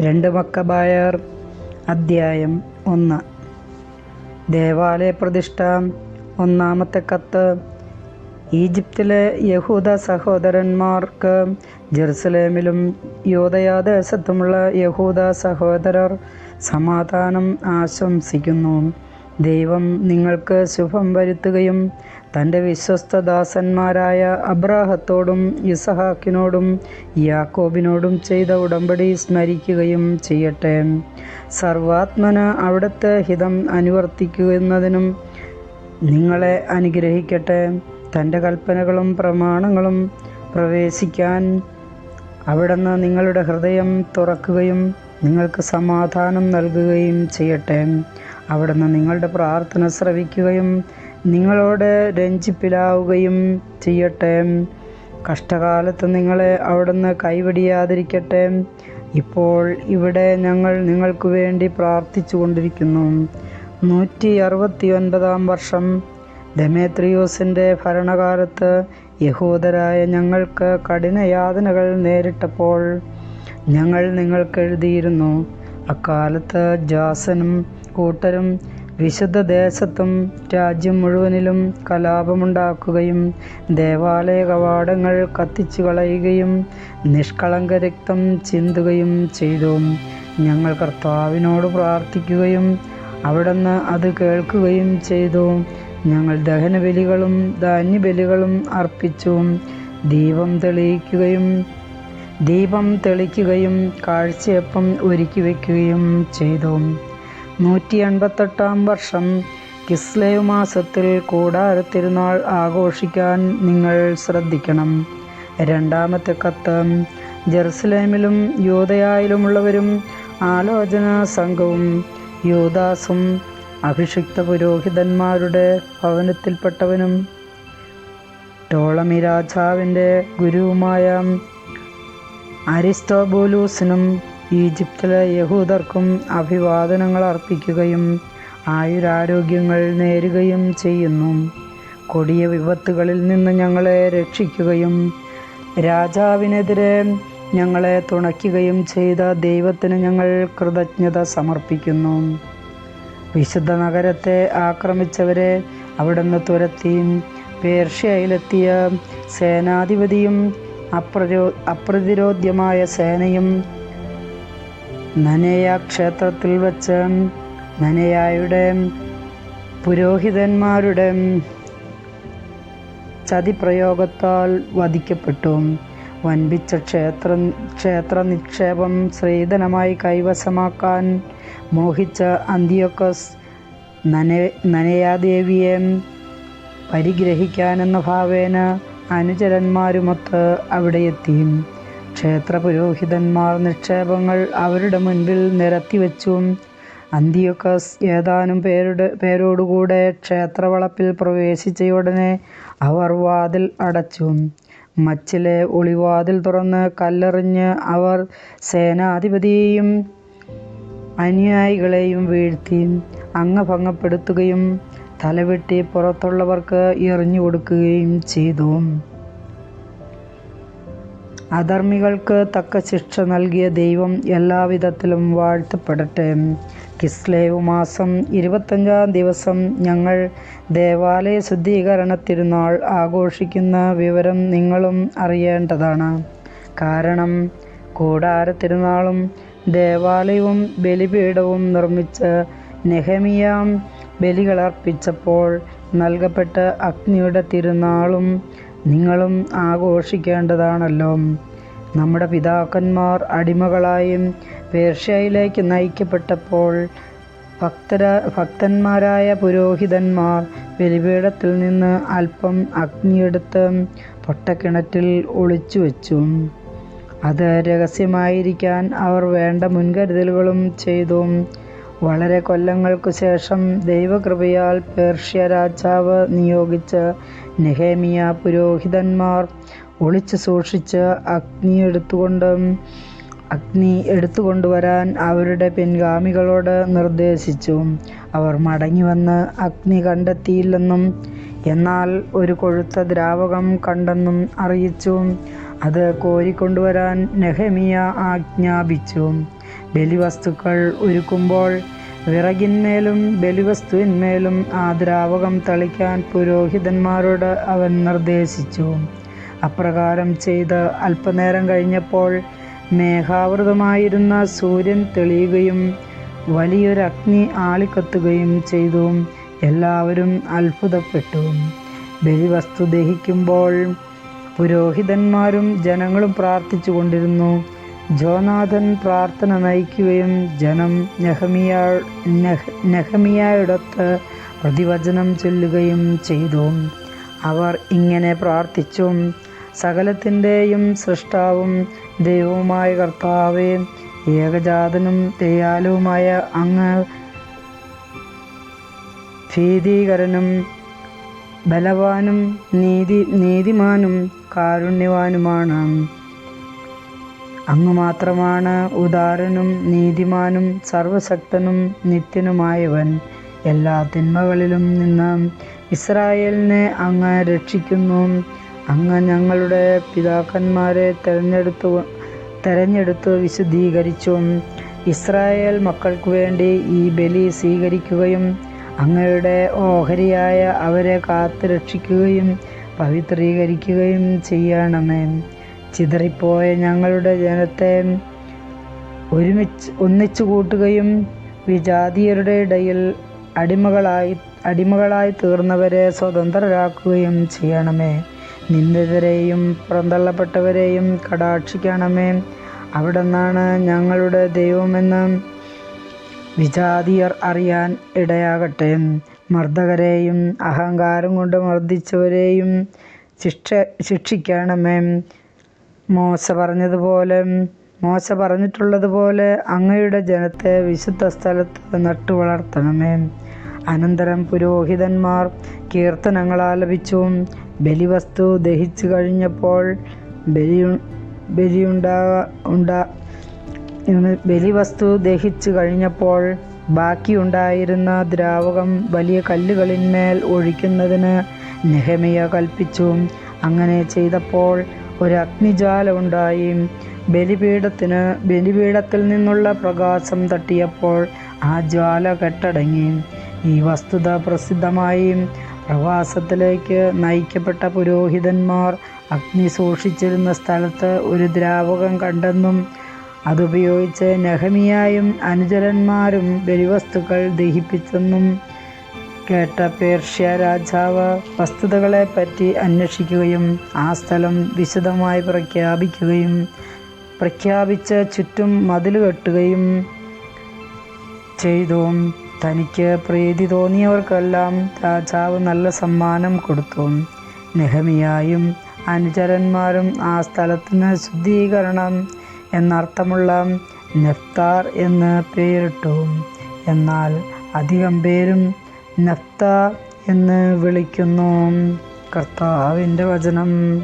രണ്ട് മക്കബായർ അദ്ധ്യായം ഒന്ന്. ദേവാലയ പ്രതിഷ്ഠ ഒന്നാമത്തെ കത്ത്. ഈജിപ്തിലെ യഹൂദ സഹോദരന്മാർക്ക് ജെറുസലേമിലും യോധയാദേശത്തുമുള്ള യഹൂദ സഹോദരർ സമാധാനം ആശംസിക്കുന്നു. ദൈവം നിങ്ങൾക്ക് ശുഭം വരുത്തുകയും തന്റെ വിശ്വസ്തദാസന്മാരായ അബ്രാഹത്തോടും ഇസഹാക്കിനോടും യാക്കോബിനോടും ചെയ്ത ഉടമ്പടി സ്മരിക്കുകയും ചെയ്യട്ടെ. സർവാത്മന അവിടുത്തെ ഹിതം അനുവർത്തിക്കുന്നതിനും നിങ്ങളെ അനുഗ്രഹിക്കട്ടെ. തന്റെ കൽപ്പനകളും പ്രമാണങ്ങളും പ്രവേശിക്കാൻ അവിടുന്ന് നിങ്ങളുടെ ഹൃദയം തുറക്കുകയും നിങ്ങൾക്ക് സമാധാനം നൽകുകയും ചെയ്യട്ടെ. അവിടുന്ന് നിങ്ങളുടെ പ്രാർത്ഥന ശ്രവിക്കുകയും നിങ്ങളോട് രഞ്ജിപ്പിലാവുകയും ചെയ്യട്ടെ. കഷ്ടകാലത്ത് നിങ്ങളെ അവിടുന്ന് കൈവടിയാതിരിക്കട്ടെ. ഇപ്പോൾ ഇവിടെ ഞങ്ങൾ നിങ്ങൾക്ക് വേണ്ടി പ്രാർത്ഥിച്ചു കൊണ്ടിരിക്കുന്നു നൂറ്റി അറുപത്തി ഒൻപതാം വർഷം. ഡെമേത്രിയോസിന്റെ ഭരണകാലത്ത് യഹൂദരായ ഞങ്ങൾക്ക് കഠിനയാതനകൾ നേരിട്ടപ്പോൾ ഞങ്ങൾ നിങ്ങൾക്ക് എഴുതിയിരുന്നു. അക്കാലത്ത് ജാസനും കൂട്ടരും വിശുദ്ധ ദേശത്തും രാജ്യം മുഴുവനിലും കലാപമുണ്ടാക്കുകയും ദേവാലയ കവാടങ്ങൾ കത്തിച്ചു കളയുകയും നിഷ്കളങ്ക രക്തം ചിന്തുകയും ചെയ്തു. ഞങ്ങൾ കർത്താവിനോട് പ്രാർത്ഥിക്കുകയും അവിടുന്ന് അത് കേൾക്കുകയും ചെയ്തു. ഞങ്ങൾ ദഹനബലികളും ധാന്യബലികളും അർപ്പിച്ചു. ദീപം തെളിയിക്കുകയും ദീപം തെളിക്കുകയും കാഴ്ചയപ്പം ഒരുക്കി വയ്ക്കുകയും ചെയ്തു. നൂറ്റി എൺപത്തെട്ടാം വർഷം കിസ്ലേവ് മാസത്തിൽ കൂടാരത്തിരുന്നാൾ ആഘോഷിക്കാൻ നിങ്ങൾ ശ്രദ്ധിക്കണം. രണ്ടാമത്തെ കത്ത് ജെറുസലേമിലും യൂതയായിലുമുള്ളവരും ആലോചന സംഘവും യൂദാസും അഭിഷിക്ത പുരോഹിതന്മാരുടെ ഭവനത്തിൽപ്പെട്ടവനും ടോളമി രാജാവിന്റെ ഗുരുവുമായ അരിസ്തോബോലൂസിനും ഈജിപ്തിലെ യഹൂദർക്കും അഭിവാദനങ്ങൾ അർപ്പിക്കുകയും ആയുരാരോഗ്യങ്ങൾ നേരുകയും ചെയ്യുന്നു. കൊടിയ വിപത്തുകളിൽ നിന്ന് ഞങ്ങളെ രക്ഷിക്കുകയും രാജാവിനെതിരെ ഞങ്ങളെ തുണയ്ക്കുകയും ചെയ്ത ദൈവത്തിന് ഞങ്ങൾ കൃതജ്ഞത സമർപ്പിക്കുന്നു. വിശുദ്ധ നഗരത്തെ ആക്രമിച്ചവരെ അവിടുന്ന് തുരത്തി പേർഷ്യയിലെത്തിയ സേനാധിപതിയും അപ്രതിരോധ്യമായ സേനയും നനയ ക്ഷേത്രത്തിൽ വച്ച് നനയായുടെ പുരോഹിതന്മാരുടെ ചതിപ്രയോഗത്താൽ വധിക്കപ്പെട്ടു. വൻപിച്ച ക്ഷേത്ര ക്ഷേത്ര നിക്ഷേപം ശ്രീധനമായി കൈവശമാക്കാൻ മോഹിച്ച അന്തിയോക്കസ് നന നനയാദേവിയെ പരിഗ്രഹിക്കാനെന്ന ഭാവേന അനുചരന്മാരുമൊത്ത് അവിടെയെത്തി. ക്ഷേത്ര പുരോഹിതന്മാർ നിക്ഷേപങ്ങൾ അവരുടെ മുൻപിൽ നിരത്തിവെച്ചു. അന്തിയൊക്കസ് ഏതാനും പേരുടെ പേരോടുകൂടെ ക്ഷേത്രവളപ്പിൽ പ്രവേശിച്ചയുടനെ അവർ വാതിൽ അടച്ചു. മച്ചിലെ ഒളിവാതിൽ തുറന്ന് കല്ലെറിഞ്ഞ് അവർ സേനാധിപതിയെയും അനുയായികളെയും വീഴ്ത്തി അംഗഭംഗപ്പെടുത്തുകയും തലവെട്ടി പുറത്തുള്ളവർക്ക് എറിഞ്ഞു കൊടുക്കുകയും ചെയ്തു. അധർമ്മികൾക്ക് തക്ക ശിക്ഷ നൽകിയ ദൈവം എല്ലാവിധത്തിലും വാഴ്ത്തപ്പെടട്ടെ. കിസ്ലേവ് മാസം ഇരുപത്തഞ്ചാം ദിവസം ഞങ്ങൾ ദേവാലയ ശുദ്ധീകരണ തിരുനാൾ ആഘോഷിക്കുന്ന വിവരം നിങ്ങളും അറിയേണ്ടതാണ്. കാരണം കൂടാര തിരുനാളും ദേവാലയവും ബലിപീഠവും നിർമ്മിച്ച് നെഹമിയാം ബലികളർപ്പിച്ചപ്പോൾ നൽകപ്പെട്ട അഗ്നിയുടെ തിരുനാളും നിങ്ങളും ആഘോഷിക്കേണ്ടതാണല്ലോ. നമ്മുടെ പിതാക്കന്മാർ അടിമകളായും പേർഷ്യയിലേക്ക് നയിക്കപ്പെട്ടപ്പോൾ ഭക്തരാ ഭക്തന്മാരായ പുരോഹിതന്മാർ ബലിപീഠത്തിൽ നിന്ന് അല്പം അഗ്നിയെടുത്ത് പൊട്ടക്കിണറ്റിൽ ഒളിച്ചു വച്ചു. അത് രഹസ്യമായിരിക്കാൻ അവർ വേണ്ട മുൻകരുതലുകളും ചെയ്തു. വളരെ കൊല്ലങ്ങൾക്കു ശേഷം ദൈവകൃപയാൽ പേർഷ്യ രാജാവ് നിയോഗിച്ച നെഹേമിയ പുരോഹിതന്മാർ ഒളിച്ചു സൂക്ഷിച്ച് അഗ്നി എടുത്തുകൊണ്ട് അഗ്നി എടുത്തുകൊണ്ടുവരാൻ അവരുടെ പിൻഗാമികളോട് നിർദ്ദേശിച്ചു. അവർ മടങ്ങി വന്ന് അഗ്നി കണ്ടെത്തിയില്ലെന്നും എന്നാൽ ഒരു കൊഴുത്ത ദ്രാവകം കണ്ടെന്നും അറിയിച്ചു. അത് കോരിക്കൊണ്ടുവരാൻ നെഹമിയ ആജ്ഞാപിച്ചു. ബലിവസ്തുക്കൾ ഒരുക്കുമ്പോൾ വിറകിന്മേലും ബലിവസ്തുവിന്മേലും ആ ദ്രാവകം തളിക്കാൻ പുരോഹിതന്മാരോട് അവൻ നിർദ്ദേശിച്ചു. അപ്രകാരം ചെയ്ത് അല്പനേരം കഴിഞ്ഞപ്പോൾ മേഘാവൃതമായിരുന്ന സൂര്യൻ തെളിയുകയും വലിയൊരു അഗ്നി ആളിക്കത്തുകയും ചെയ്തു. എല്ലാവരും അത്ഭുതപ്പെട്ടു. ബലിവസ്തു ദഹിക്കുമ്പോൾ പുരോഹിതന്മാരും ജനങ്ങളും പ്രാർത്ഥിച്ചു കൊണ്ടിരുന്നു ജോനാഥൻ പ്രാർത്ഥന നയിക്കുകയും ജനം നെഹമിയ നെഹമിയായിടത്ത് പ്രതിവചനം ചൊല്ലുകയും ചെയ്തു. അവർ ഇങ്ങനെ പ്രാർത്ഥിച്ചു. സകലത്തിന്റെയും സൃഷ്ടാവും ദൈവവുമായ കർത്താവേ ഏകജാതനും ദയാലുവുമായ അങ്ങ് ഭീതീകരനും ബലവാനും നീതി നീതിമാനും കാരുണ്യവാനുമാണ്. അങ്ങ് മാത്രമാണ് ഉദാരനും നീതിമാനും സർവശക്തനും നിത്യനുമായവൻ. എല്ലാ തിന്മകളിലും നിന്ന് ഇസ്രായേലിനെ അങ്ങ് രക്ഷിക്കുന്നു. അങ്ങ് ഞങ്ങളുടെ പിതാക്കന്മാരെ തെരഞ്ഞെടുത്തു തെരഞ്ഞെടുത്ത് വിശുദ്ധീകരിച്ചു. ഇസ്രായേൽ മക്കൾക്കു വേണ്ടി ഈ ബലി സ്വീകരിക്കുകയും അങ്ങയുടെ ഓഹരിയായ അവരെ കാത്തു രക്ഷിക്കുകയും പവിത്രീകരിക്കുകയും ചെയ്യണമേ. ചിതറിപ്പോയ ഞങ്ങളുടെ ജനത്തെ ഒരുമിച്ച് ഒന്നിച്ചു കൂട്ടുകയും വിജാതീയരുടെ ഇടയിൽ അടിമകളായി അടിമകളായി തീർന്നവരെ സ്വതന്ത്രരാക്കുകയും ചെയ്യണമേ. നിന്ദിതരെയും പുറന്തള്ളപ്പെട്ടവരെയും കടാക്ഷിക്കണമേ. അവിടെ നിന്നാണ് ഞങ്ങളുടെ ദൈവമെന്ന് വിജാതിയർ അറിയാൻ ഇടയാകട്ടെ. മർദ്ദകരെയും അഹങ്കാരം കൊണ്ട് മർദ്ദിച്ചവരെയും ശിക്ഷ ശിക്ഷിക്കണമേ. മോശ പറഞ്ഞതുപോലെ മോശ പറഞ്ഞിട്ടുള്ളതുപോലെ അങ്ങയുടെ ജനത്തെ വിശുദ്ധ സ്ഥലത്ത് നട്ടു വളർത്തണമേ. അനന്തരം പുരോഹിതന്മാർ കീർത്തനങ്ങൾ ആലപിച്ചു. ബലിവസ്തു ദഹിച്ചു കഴിഞ്ഞപ്പോൾ ബലി ബലിയുണ്ടാ ഉണ്ടാ ബലിവസ്തു ദഹിച്ചു കഴിഞ്ഞപ്പോൾ ബാക്കിയുണ്ടായിരുന്ന ദ്രാവകം വലിയ കല്ലുകളിന്മേൽ ഒഴിക്കുന്നതിന് നെഹമിയ കൽപ്പിച്ചു. അങ്ങനെ ചെയ്തപ്പോൾ ഒരു അഗ്നിജാലമുണ്ടായി ബലിപീഠത്തിന് ബലിപീഠത്തിൽ നിന്നുള്ള പ്രകാശം തട്ടിയപ്പോൾ ആ ജ്വാല കെട്ടടങ്ങി. ഈ വസ്തുത പ്രസിദ്ധമായി. പ്രവാസത്തിലേക്ക് നയിക്കപ്പെട്ട പുരോഹിതന്മാർ അഗ്നി സൂക്ഷിച്ചിരുന്ന സ്ഥലത്ത് ഒരു ദ്രാവകം കണ്ടെന്നും അതുപയോഗിച്ച് നെഹമിയായും അനുചരന്മാരും ബലിവസ്തുക്കൾ ദഹിപ്പിച്ചെന്നും കേട്ട പേർഷ്യ രാജാവ് വസ്തുതകളെപ്പറ്റി അന്വേഷിക്കുകയും ആ സ്ഥലം വിശദമായി പ്രഖ്യാപിക്കുകയും പ്രഖ്യാപിച്ച ചുറ്റും മതിൽ കെട്ടുകയും ചെയ്തു. തനിക്ക് പ്രീതി തോന്നിയവർക്കെല്ലാം രാജാവ് നല്ല സമ്മാനം കൊടുത്തു. നെഹമിയായും അനുചരന്മാരും ആ സ്ഥലത്തിന് ശുദ്ധീകരണം എന്നർത്ഥമുള്ള നെഫ്താർ എന്ന് പേരിട്ടു. എന്നാൽ അധികം പേരും നഫ്ത എന്ന് വിളിക്കുന്നു. കർത്താവിന്റെ വചനം.